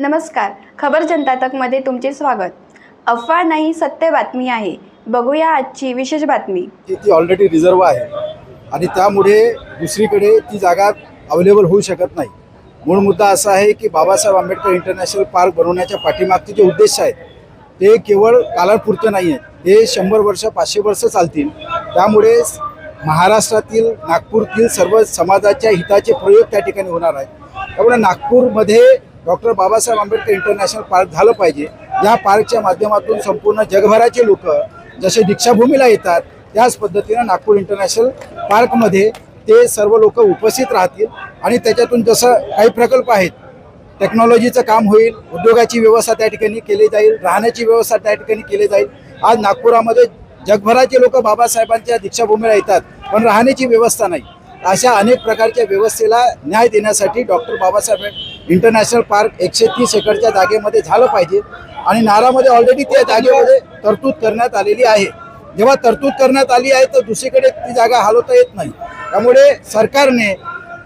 नमस्कार. खबर जनता तकमध्ये तुमचे स्वागत. अफवा नाही सत्य बातमी आहे. बघूया आजची विशेष बातमी. की ती ऑलरेडी रिझर्व आहे. आणि त्यामुळे दुसरीकडे ती जागा अवेलेबल होऊ शकत नाही. मूळ मुद्दा असा आहे की बाबासाहेब आंबेडकर इंटरनॅशनल पार्क बनवण्याच्या पाठीमागचे जे उद्देश आहेत ते केवळ कालापुरते नाही आहेत ते शंभर वर्ष पाचशे वर्ष चालतील. त्यामुळे महाराष्ट्रातील नागपूरतील सर्व समाजाच्या हिताचे प्रयोग त्या ठिकाणी होणार आहेत. त्यामुळे नागपूरमध्ये doctor Babasaheb Ambedkar international park झालं पाहिजे. या पार्कच्या माध्यमातून संपूर्ण जगभराचे लोक जसे दीक्षाभूमीला येतात त्याच पद्धतीनं नागपूर इंटरनॅशनल पार्कमध्ये ते सर्व लोक उपस्थित राहतील आणि त्याच्यातून जसं काही प्रकल्प आहेत टेक्नॉलॉजीचं काम होईल उद्योगाची व्यवस्था त्या ठिकाणी केली जाईल राहण्याची व्यवस्था त्या ठिकाणी केली जाईल. आज नागपुरामध्ये जगभराचे लोक बाबासाहेबांच्या दीक्षाभूमीला येतात पण राहण्याची व्यवस्था नाही. अशा अनेक प्रकारच्या व्यवस्थेला न्याय देण्यासाठी डॉक्टर बाबासाहेब इंटरनॅशनल पार्क एकशे तीस एकरच्या जागेमध्ये झालं पाहिजे. आणि नारामध्ये ऑलरेडी त्या जागेमध्ये तरतूद करण्यात आलेली आहे. जेव्हा तरतूद करण्यात आली आहे तर दुसरीकडे ती जागा हलवता येत नाही. त्यामुळे सरकारने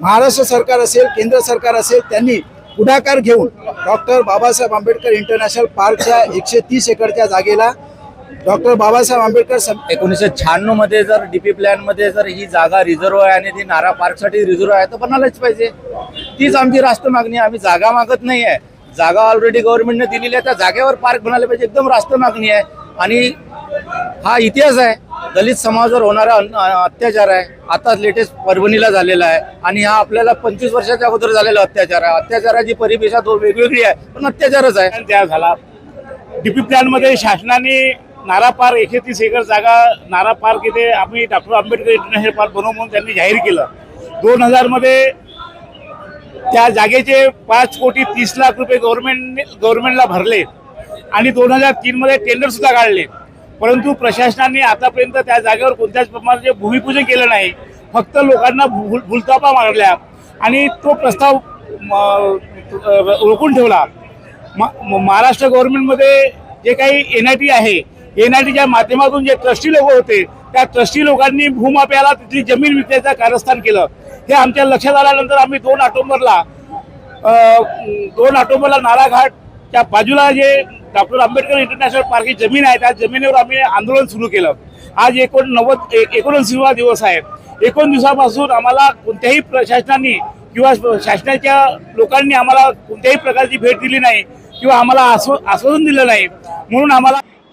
महाराष्ट्र सरकार असेल केंद्र सरकार असेल त्यांनी पुढाकार घेऊन डॉक्टर बाबासाहेब आंबेडकर इंटरनॅशनल पार्कच्या एकशे तीस एकरच्या जागेला डॉक्टर बाबासाहेब आंबेडकर सम- एकोणीसशे शहाण्णवमध्ये जर डीपी प्लॅनमध्ये जर ही जागा रिझर्व आहे आणि ती नारा पार्कसाठी रिझर्व आहे तर बनायलाच पाहिजे. तीच आमची राष्ट्र मागणी आहे. आम्ही जागा मागत नाही आहे. जागा ऑलरेडी गव्हर्नमेंटने दिलेली आहे. त्या जागेवर पार्क बनायला पाहिजे. एकदम राष्ट्र मागणी आहे. आणि हा इतिहास आहे. दलित समाजावर होणारा अन- अत्याचार आहे. आता लेटेस्ट परभणीला झालेला आहे. आणि हा आपल्याला पंचवीस वर्षाच्या अगोदर झालेला अत्याचार आहे. अत्याचाराची परिभाषा तो वेगवेगळी आहे. पण अत्याचारच आहे. तयार झाला. डीपी प्लॅनमध्ये शासनाने नारा पार्क एकशे तीस एकर जागा नारा पार्क इथे आम्ही डॉक्टर आंबेडकर इंटरनॅशनल पार्क बनवू म्हणून त्यांनी जाहीर केलं. दोन हजारमध्ये त्या जागेचे पाच कोटी तीस लाख रुपये गव्हर्नमेंट गव्हर्नमेंटला भरले. आणि दोन हजार तीनमध्ये टेंडरसुद्धा काढले. परंतु प्रशासनाने आतापर्यंत त्या जागेवर कोणत्याच प्रमाणाचे भूमिपूजन केलं नाही. फक्त लोकांना भूल भूलतापा मारल्या. आणि तो प्रस्ताव म, रोखून ठेवला. म- म- महाराष्ट्र गव्हर्नमेंटमध्ये जे काही एन आय टी आहे एन आय टीच्या माध्यमातून जे ट्रस्टी लोक होते त्या ट्रस्टी लोकांनी भूमाप्याला तिथली जमीन विकण्याचं कारस्थान केलं. हे आमच्या लक्षात आल्यानंतर आम्ही दोन ऑक्टोबरला दोन ऑक्टोबरला नालाघाटच्या बाजूला जे डॉक्टर आंबेडकर इंटरनॅशनल पार्क जमीन आहे त्या जमिनीवर आम्ही आंदोलन सुरू केलं. आज एकोणनव्वद एकोणऐंशीवा दिवस आहे. एकोण दिवसापासून आम्हाला कोणत्याही प्रशासनाने किंवा शासनाच्या लोकांनी आम्हाला कोणत्याही प्रकारची भेट दिली नाही किंवा आम्हाला आश्वासन दिलं नाही. म्हणून आम्हाला